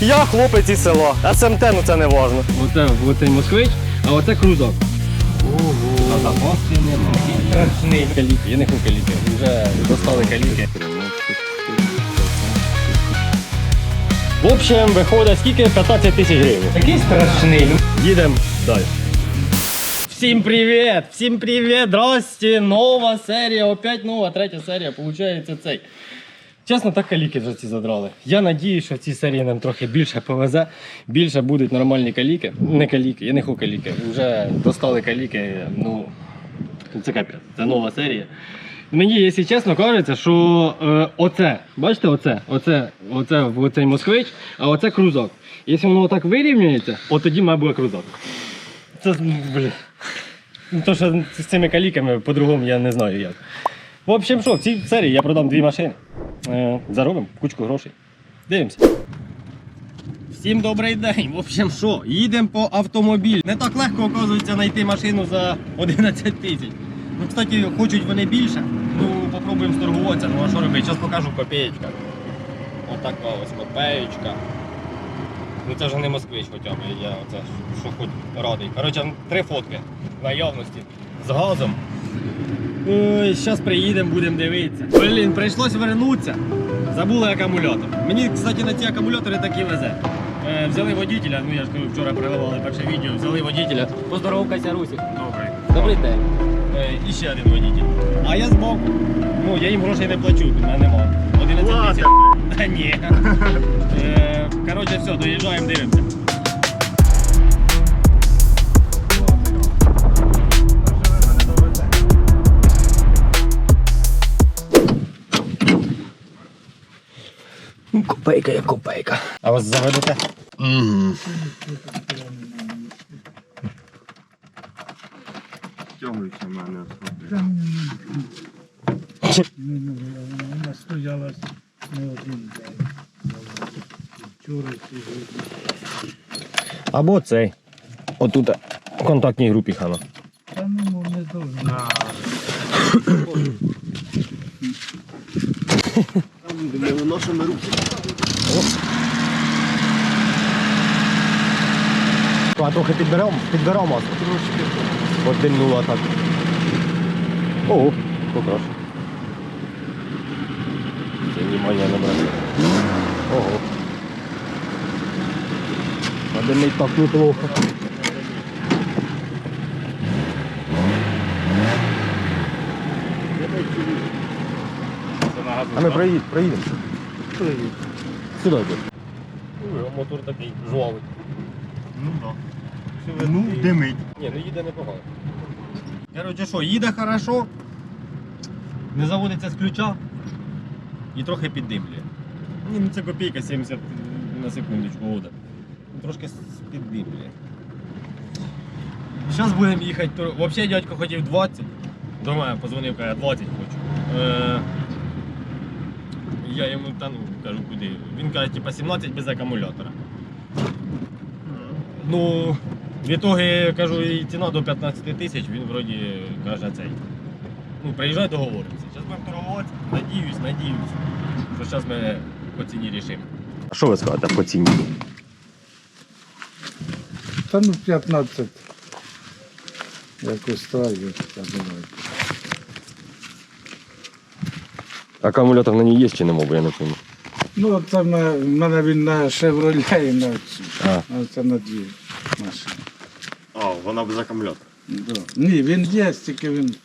Я хлопець із села. СМТ, ну це не важно. Оце, оцей москвич, а оце крузак. А запаски. Страшний каліки. Я не хочу каліки. Вже достали каліки. В общем, виходить скільки? 15 тисяч гривень. Такий страшний. Їдемо далі. Всім привіт! Всім привіт! Здрасте! Нова серія, опять нова, третя серія, получається цей. Чесно, так каліки вже ці задрали. Я надію, що в цій серії нам трохи більше повезе, більше будуть нормальні каліки. Не каліки, я не хочу каліки. Вже достали каліки, ну це капець, це нова серія. Мені, якщо чесно, кажеться, що е, оце, бачите, оце, оце, оце, оцей москвич, а оце крузак. Якщо воно так вирівнюється, от тоді має бути крузак. Це, блін. Ну, То, що з цими каліками, по-другому я не знаю як. В общем, що, в цій серії я продам дві машини. Е, заробимо кучку грошей. Дивимося. Всім добрий день. В общем, що, їдемо по автомобіль. Не так легко, оказується, знайти машину за 11 тисяч. Ну, кстати, хочуть вони більше. Ну, попробуємо сторгуватися. Ну, а що робити? Зараз покажу копеєчка. Отака ось копеєчка. Ну це вже не москвич хоча б, я оце що хоч радий. Коротше, три фотки наявності з газом. Зараз приїдемо, будемо дивитися. Блін, прийшлось вернутися. Забули акумулятор. Мені, кстати, на ці акумулятори такі везе. Е, взяли водителя, ну я ж кажу, вчора приливали перше відео, взяли водителя. Поздоровкайся, Русик. Добрий. Добрий день. Е, і ще один водитель. А я збоку. Ну, я їм грошей не плачу, мене нема. 11 тисяч. Та ні. Е, Коротше, все, доїжджаємо, дивимося. Копейка є копейка. А вас заведете? Тягується в мене. Вона стояла не один день. Вчора сьогодні. Або цей. Отут в контактній групі хано. Та ну не должна. Ми виносимо руки. А трохи підберемо, підберемо масло. Один нула так. Ого, покраш. Це внимання не брати. Ого. Один не так неплохо. А ми проїдемо, проїдемо. Сюди йди. Мотор такий жвавий. Ну так. Ну, димить. Ні, ну їде непогано. Коротше що, їде хорошо, не заводиться з ключа і трохи піддимлює. Ні, ну це копійка 70 на секундочку вода. Ну, Трошки піддимлює. Зараз будемо їхати. Взагалі дядько хотів 20. До мене позвонив, каже, 20 хочу. Я йому та ну кажу куди. Він каже, типа 17 без акумулятора. Ну, в ітоги, кажу, і ціна до 15 тисяч, він вроді каже цей. Ну, приїжджай договоримося. Зараз будемо торгуватися, надіюсь, надіюсь. Що зараз ми по ціні рішимо. А що ви скажете по ціні? Та ну 15. Як устраює, та давайте. Акумулятор на ній є чи нема, бо я не пам'ятаю. Ну, це в мене, в мене він на Шевроле і на цю. А. А це на дві машини. А, вона без акумулятора. Да. Ні, він є, тільки він.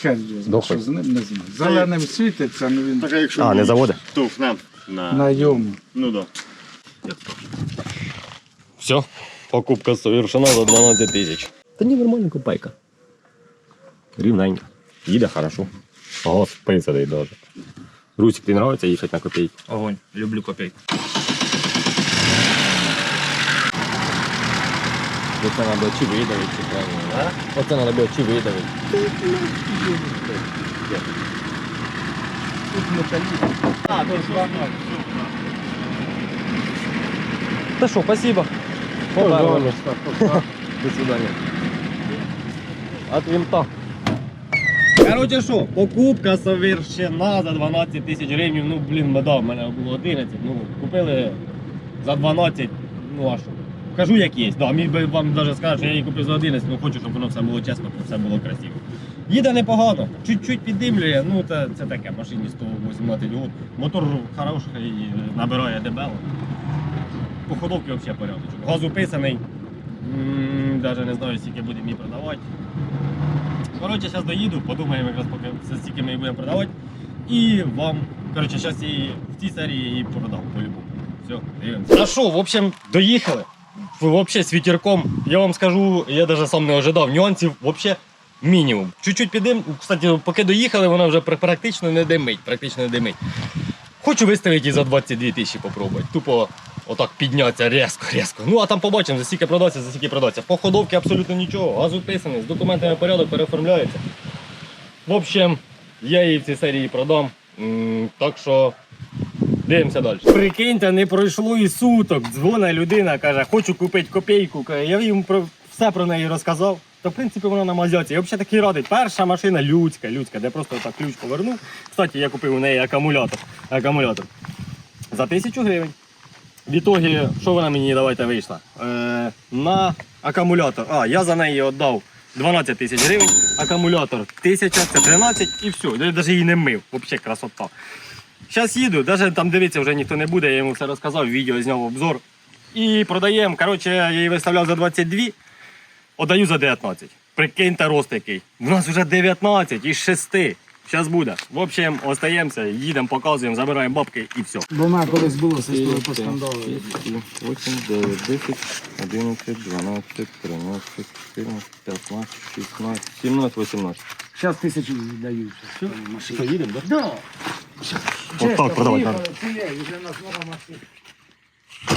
Хер його знає, Дохлий. що з ним не знаю. Зеленим світиться, але він Так, а якщо А, не заводи? Штовхнем на... на йому. Ну так. Все, покупка совершена за 12 тисяч. Та ні, нормальна копейка. Рівненько. Їде хорошо. Ого, списаний даже. Русик, тобі подобається їхати на копійку? Огонь, люблю копійку. Оце треба очі видавити, чи правильно? Оце треба було очі видавити. А, то що? Та що, спасибо. Побачимось. До свидання. От винта. Короче, що, покупка совершена за 12 тисяч гривень. Ну, блін, меда в мене було 11. Ну, купили за 12, ну а що? Кажу, як є. Да, міг би вам навіть сказати, що я її купив за 11, ну хочу, щоб воно все було чесно, щоб все було красиво. Їде непогано, чуть-чуть піддимлює, ну це, це таке, машині 118 год. Мотор хороший, набирає дебело. По ходовці взагалі порядочок. Газ уписаний. Навіть не знаю, скільки буде мені продавати. Коротше, зараз доїду, подумаємо якраз поки за стільки ми її будемо продавати. І вам, коротше, зараз її в цій серії її продам по-любому. Все, дивимося. А що, в общем, доїхали. Взагалі з вітерком, я вам скажу, я навіть сам не ожидав, нюансів взагалі мінімум. Чуть-чуть підим, кстати, поки доїхали, вона вже практично не димить, практично не димить. Хочу виставити її за 22 тисячі попробувати. Тупо отак піднятися різко, різко. Ну а там побачимо, за скільки продаться, за скільки продаться. По ходовці абсолютно нічого. Газ вписаний, з документами порядок переоформляється. В общем, я її в цій серії продам. Так що дивимося далі. Прикиньте, не пройшло і суток. Дзвона людина каже, хочу купити копійку. Я йому про все про неї розказав. То в принципі вона на мазяці. Я взагалі такий радий. Перша машина людська, людська, де просто так ключ повернув. Кстати, я купив у неї акумулятор. Акумулятор. За тисячу гривень. В ітогі, що вона мені давайте вийшла? Е, на акумулятор. А, я за неї віддав 12 тисяч гривень, акумулятор 1000, це 13 і все. Я навіть її не мив. Взагалі красота. Зараз їду, навіть там дивитися вже ніхто не буде, я йому все розказав, відео зняв обзор. І продаємо. Коротше, я її виставляв за 22, отдаю за 19. Прикиньте рост який. У нас вже 19 із 6. Зараз буде. В общем, остаємося, їдемо, показуємо, забираємо бабки і все. Бо мене колись було сестрою по скандалу. 8, 9, 10, 11, 12, 13, 14, 15, 16, 17, 18. Зараз тисячу віддаю. Все, Що, їдемо, так? Да. От так продавати Поїхали, цієї, вже в нас нова машина.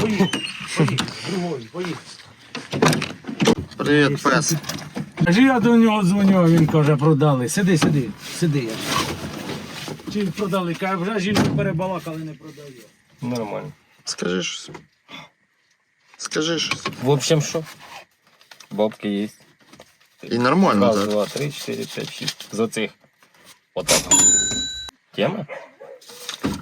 Поїхали, поїхали, другої, поїхали. Привіт, пес. Каже, я до нього дзвоню, а він каже, продали. Сиди, сиди, сиди. Чи продали? Каже, вже жінку перебалакали, не продає. Нормально. Скажи щось. Скажи щось. В общем, що? Бабки є. І нормально, Раз, так. два, три, чотири, п'ять, шість. За цих. Отак. Тема?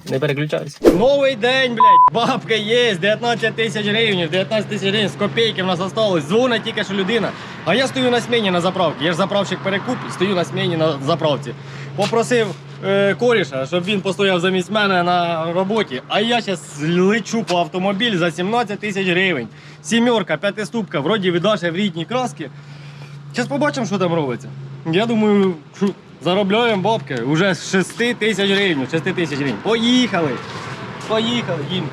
Не переключайся. Новий день, блядь. Бабка є, 19 тисяч гривень, 19 тисяч гривень з копійки в нас осталось. Дзвонить тільки що людина. А я стою на сміні на заправці. Я ж заправщик перекуп, стою на сміні на заправці. Попросив е, коріша, щоб він постояв замість мене на роботі. А я зараз лечу по автомобіль за 17 тисяч гривень. Сімерка, п'ятиступка, вроді віддаше в рідні краски. Зараз побачимо, що там робиться. Я думаю, що заробляємо бабки вже з 6 тисяч гривень. 6 тисяч гривень. Поїхали! Поїхали, їм.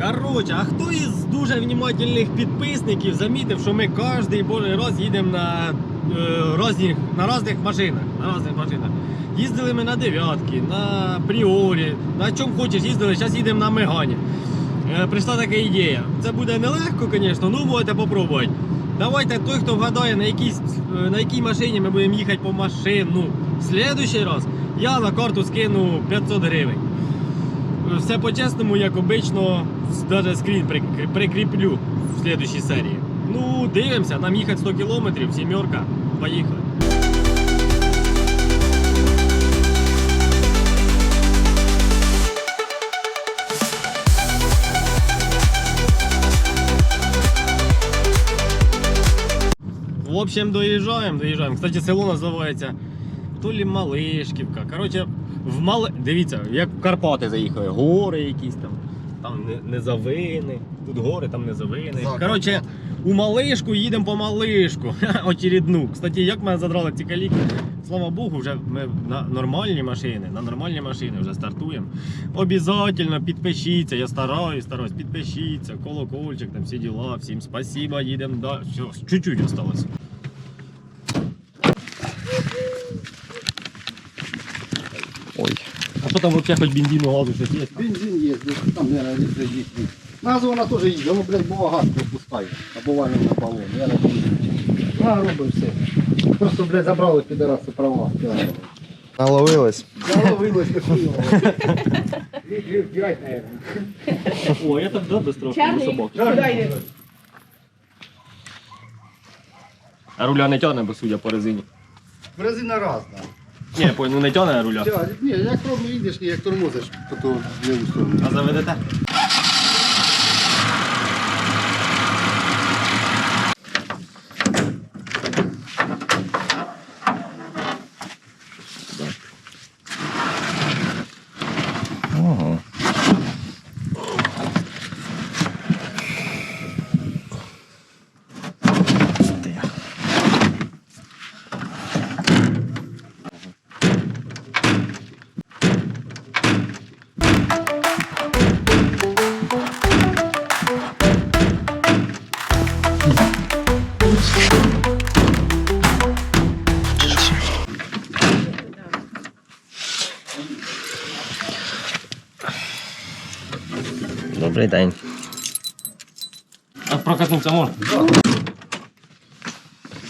Коротше, а хто із дуже внимательних підписників замітив, що ми кожен божий раз їдемо на, е, різних, на різних машинах. На різних машинах. Їздили ми на дев'ятки, на пріорі, на чому хочеш їздили, зараз їдемо на Мегані. Е, прийшла така ідея. Це буде нелегко, звісно, ну можете попробувати. Давайте той, хто вгадає, на, якійсь, е, на якій машині ми будемо їхати по машину. В следующий раз я на карту скину 500 гривень. Е, Все по-чесному, як обично, навіть скрін прик- прикріплю в слідчій серії. Ну, дивимося, нам їхати 100 кілометрів, сімерка. Поїхали. В общем, доїжджаємо, доїжджаємо. Кстати, село називається то лі Малишківка. Коротше, в Мали... Дивіться, як в Карпати заїхали. Гори якісь там. Там не- низовини. Тут гори, там низовини. Закарпаття. Коротше, у Малишку їдемо по Малишку. Очередну. Кстати, як мене задрали ці каліки. Слава Богу, вже ми на нормальні машини, на нормальні машини вже стартуємо. Обязательно підпишіться, я стараюсь, стараюсь, підпишіться, колокольчик, там всі діла, всім спасибо, їдемо далі. Все, чуть-чуть осталось. Ой. А що там взагалі хоч бензину газу щось є? Бензин є, там, наверное, літр 10. Назва вона теж їде, воно, блядь, бува газ пропускає. А буває на балон. Я не. А, робить все. Просто, блядь, забрали підараси права. Наловилась. Заловилось хуйово. Літрів 5, наверное. О, я так да, без трохи, без собак. А руля не тягне, бо судя по резині. Резина разна. Ні, ну не тягне руля. Ні, як ровно їдеш, і як тормозиш, то не сторону. А заведете? Добрий день. А прокатнуться можна?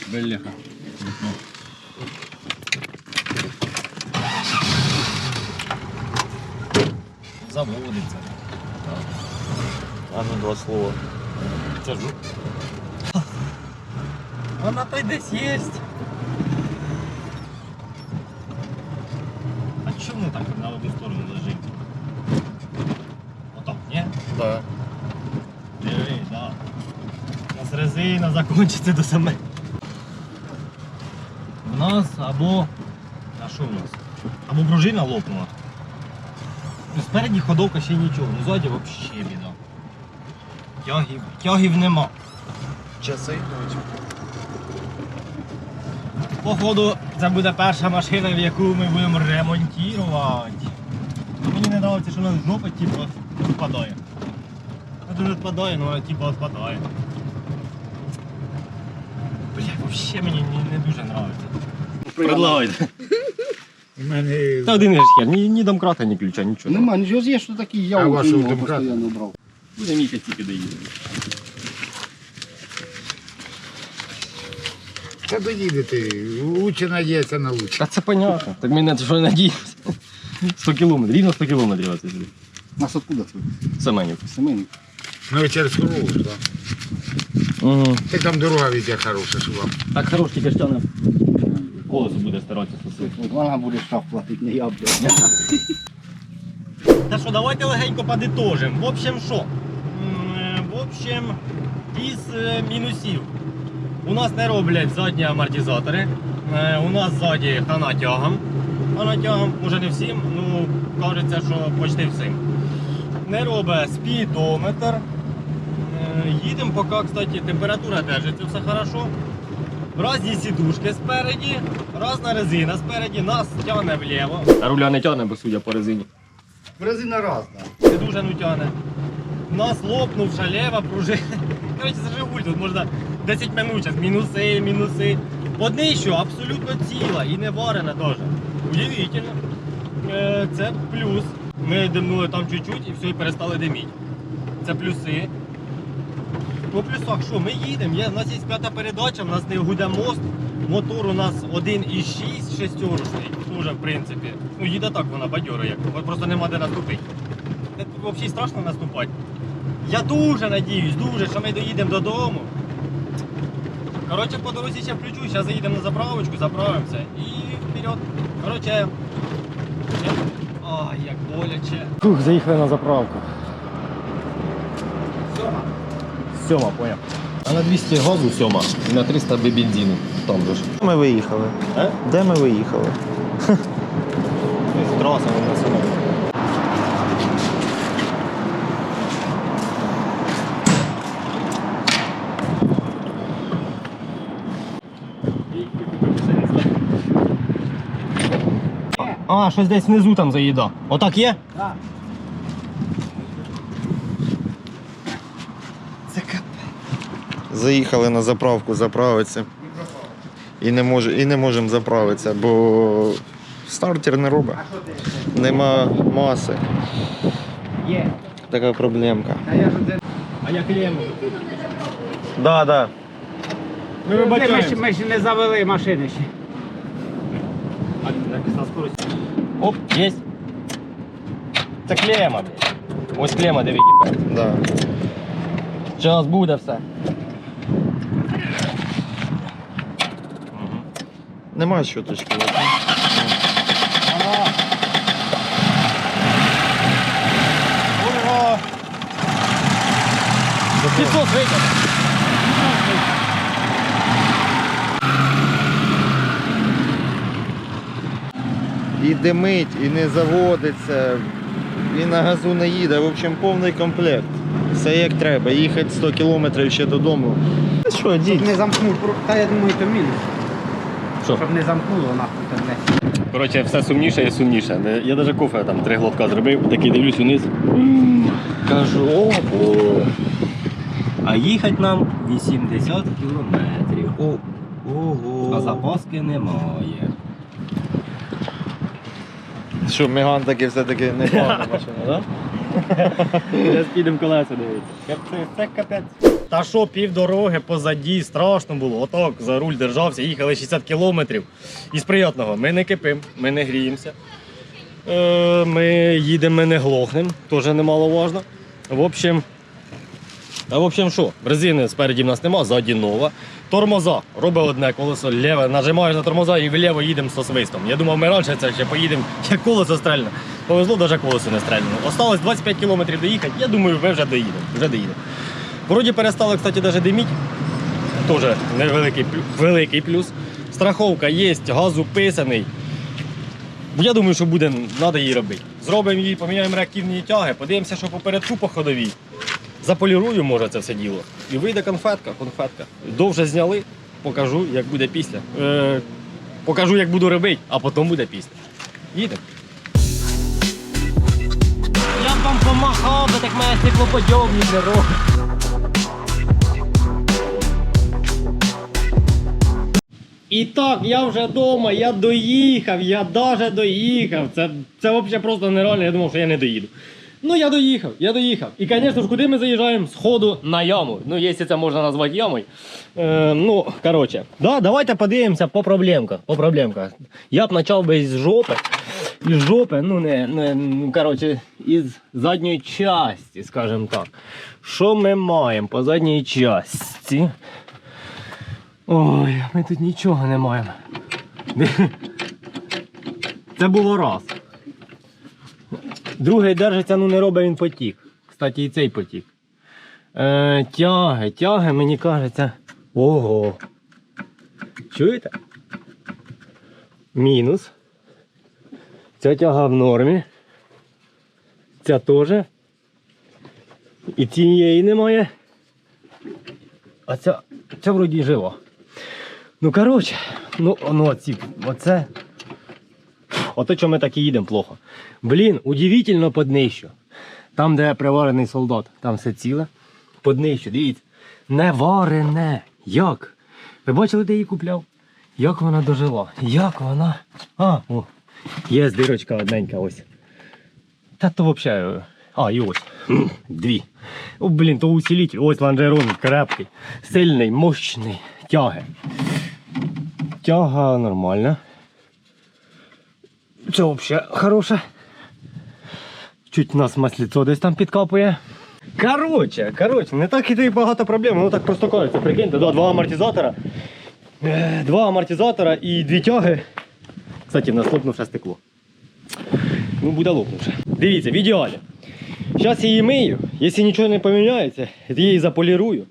Бляха. Заводиться. А ну два слова. Це ж. Вона то й десь є. Резина закончиться до саме. У нас або. А що у нас? Або пружина лопнула. Ну, спереді ходовка ще нічого, ну ззаді взагалі біда. Тягів, тягів нема. Часи йдуть. Походу, це буде перша машина, в яку ми будемо ремонтувати. Мені не подобається, що вона жопа типу відпадає. Це не відпадає, але типу відпадає. Взагалі мені не, не дуже подобається. Предлагайте. У мене Та один ж хер, ні, ні домкрата, ні ключа, нічого. Нема, нічого є, що такий я А от вашого його демократа? постійно брав. Буде місяць тільки доїде. Та доїдете, лучше надіятися на лучше. Та це понятно. Так мене що надіємося. 100 кілометрів, рівно 100 кілометрів оце сюди. Нас откуда це? Семенів. Семенів. Ну і через Хурову, так. Угу. Та там дорога від як хороша, що вам. Так хорош, тільки ж тяне. Колесо буде старатися сусити. От вона буде штраф платити, не я, блядь. Та що, давайте легенько подитожимо. В общем, що? Е, В общем, із е, мінусів. У нас не роблять задні амортизатори. Е, У нас ззаді хана тягом. Хана тягом, може не всім, ну кажеться, що почти всім. Не робить спідометр. Їдемо поки, кстати, температура держиться, все хорошо. Разні сідушки спереді, разна резина спереді, нас тягне вліво. А руля не тягне, бо судя по резині. Резина разна. Не дуже ну тягне. Нас лопнувша лева пружина. Коротше, це Жигуль, тут можна 10 минут зараз. Мінуси, мінуси. Одне що, абсолютно ціла і не варена теж. Удивительно. Е, Це плюс. Ми димнули там чуть-чуть і все, і перестали диміти. Це плюси. По плюсах що, ми їдемо, є, у нас є п'ята передача, у нас не гуде мост, мотор у нас 1,6 шестерочний, дуже в принципі. Ну їде так вона бадьора, як просто нема де наступити. Це Взагалі страшно наступати. Я дуже надіюсь, дуже, що ми доїдемо додому. Коротше, по дорозі ще включу, зараз заїдемо на заправочку, заправимося і вперед. Коротше. Ай, як боляче. Фух, заїхали на заправку. Сьома, поняв. А на 200 газу сьома і на 300 бензину. Там же ж. Ми виїхали. Е? Де ми виїхали? Траса на сьома. А, щось десь внизу там заїда. Отак є? Заїхали на заправку заправитися. І не, може, і не можемо заправитися, бо стартер не робить. Нема маси. Є. Така проблемка. А я ж це... А я клеєм. Да, да. Ми Ми, ще- ми ще не завели машини ще. А. Оп, есть. Це клема. Ось клема, дивіться. Да. Зараз буде все. Нема щоточки. Ура! Підсос витягнув. І димить, і не заводиться, і на газу не їде. В общем, повний комплект. Все як треба. Їхати 100 кілометрів ще додому. Що, дід? Не замкнув, та я думаю, то мінус. Що? Щоб не замкнуло нахуй там десь. Коротше, все сумніше і сумніше. Не- Я навіть кофе там три глотка зробив, такий дивлюсь вниз. Кажу, ого. А їхати нам 80 кілометрів. О, ого. А запаски немає. Що, Меган таки все-таки непогана машина, так? Зараз підемо колеса дивитися. Капець, це капець. Та що, півдороги позаді, страшно було. Отак за руль держався, їхали 60 кілометрів. Із приятного. Ми не кипимо, ми не гріємося. Е, ми їдемо, ми не глохнемо, теж немаловажно. В общем, а в общем, що? Резини спереді в нас нема, ззаді нова. Тормоза. Робить одне колесо ліве, нажимаєш на тормоза і вліво їдемо зі свистом. Я думав, ми раніше це ще поїдемо, як колесо стрельне. Повезло, навіть колесо не стрельнуло. Осталось 25 кілометрів доїхати, я думаю, ми вже доїдемо. Вже доїдемо. Вроді перестали, кстати, навіть диміть. Теж невеликий великий плюс. Страховка є, газ уписаний. Я думаю, що буде, треба її робити. Зробимо її, поміняємо реактивні тяги, подивимося, що попередку по ходовій. Заполірую, може, це все діло. І вийде конфетка, конфетка. Довше зняли, покажу, як буде після. Е, покажу, як буду робити, а потім буде після. Їдемо. Я б вам помахав, бо так мене стеклоподйомник не. І так, я вже вдома, я доїхав, я даже доїхав. Це, це взагалі просто нереально, я думав, що я не доїду. Ну, я доїхав, я доїхав. І, звісно ж, куди ми заїжджаємо? З ходу на яму. Ну, якщо це можна назвати ямою. Е, ну, коротше, да, давайте подивимося по проблемках. По проблемках. Я б почав би з жопи. Із жопи, ну не, не ну, коротше, із задньої часті, скажімо так. Що ми маємо по задній часті? Ой, ми тут нічого не маємо. Це було раз. Другий держиться, ну не робить він потік. Кстати, і цей потік. Е, тяги, тяги, мені кажеться. Ого. Чуєте? Мінус. Ця тяга в нормі. Ця теж. І цієї немає. А ця, ця вроді жива. Ну, коротше, ну, ну оці, оце. Ото чому ми так і їдемо плохо. Блін, удивительно по днищу. Там, де приварений солдат, там все ціле. По днищу, дивіться. Не варене. Як? Ви бачили, де її купляв? Як вона дожила? Як вона? А, о, є дирочка одненька ось. Та то взагалі. А, і ось. Дві. О, блін, то усилитель. Ось лонжерон крепкий, сильний, мощний. Тяги. Тяга нормальна. Це взагалі хороше. Чуть у нас масліцо десь там підкапує. Коротше, коротше, не так і багато проблем, воно так просто кажеться. Прикиньте, да, два амортизатора. Е, Два амортизатора і дві тяги. Кстати, в нас лопнувше стекло. Ну, буде лопнувше. Дивіться, в ідеалі. Зараз її мию, якщо нічого не поміняється, я її заполірую.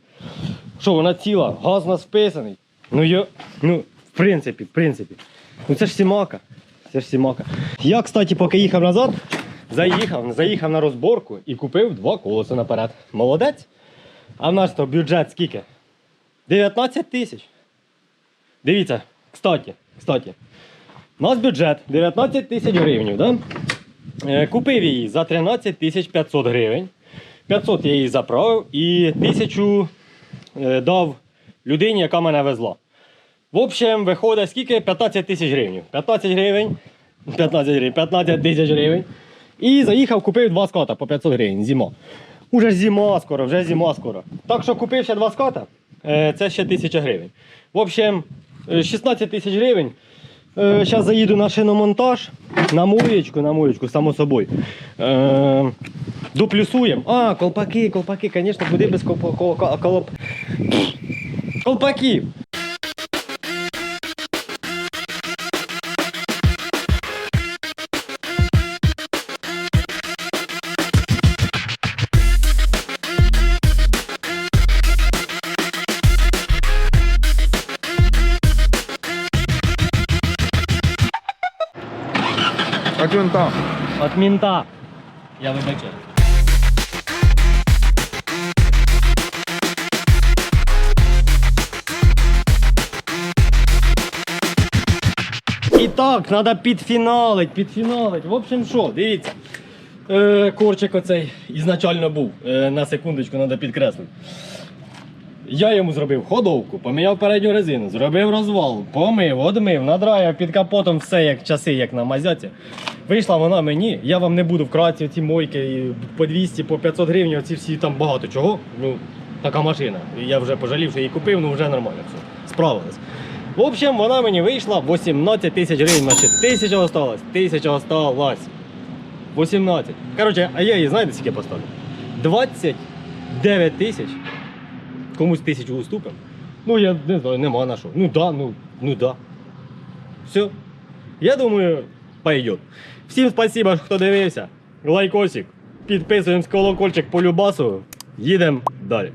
Що, вона ціла, газ у нас вписаний. Ну я, ну, в принципі, в принципі. Ну це ж сімака. Це ж сімака. Я, кстати, поки їхав назад, заїхав, заїхав на розборку і купив два колеса наперед. Молодець. А в нас то бюджет скільки? 19 тисяч. Дивіться, кстати, кстати. У нас бюджет 19 тисяч гривень, да? Е, Купив її за 13 тисяч 500 гривень. 500 я її заправив і 1000 е, дав людині, яка мене везла. В общем, виходить скільки? 15 тисяч гривень. 15 гривень. 15 гривень, 15 тисяч гривень. І заїхав, купив два ската по 500 гривень. Зима. Уже зима скоро, вже зима скоро. Так що купив ще два ската, е, це ще 1000 гривень. В общем, е, 16 тисяч гривень. Зараз заїду на шиномонтаж, на моєчку, на моєчку, само собою. Е, доплюсуємо. А, колпаки, колпаки, звісно, куди без колпа- колпа- колп... колпаків. Так він. От мінта. Я вибачаю. І так, треба підфіналить, підфіналить. В общем, що, дивіться. Е, корчик оцей ізначально був. Е, на секундочку треба підкреслити. Я йому зробив ходовку, поміняв передню резину, зробив розвал, помив, одмив, надраїв під капотом все як часи, як на мазяці. Вийшла вона мені, я вам не буду вкратці ці мойки по 200, по 500 гривень, оці всі там багато чого. Ну, така машина. І я вже пожалів, що її купив, ну вже нормально все. Справилась. В общем, вона мені вийшла 18 тисяч гривень, значить, тисяча осталась, тисяча осталась. 18. Коротше, а я її знаєте, скільки поставив? 29 тисяч. Комусь тисячу уступимо. Ну, я не знаю, нема на що. Ну да, ну, ну да. Все. Я думаю, пойдет. Всім спасибо, хто дивився. Лайкосик. Підписуємось колокольчик по любасу. Їдемо далі.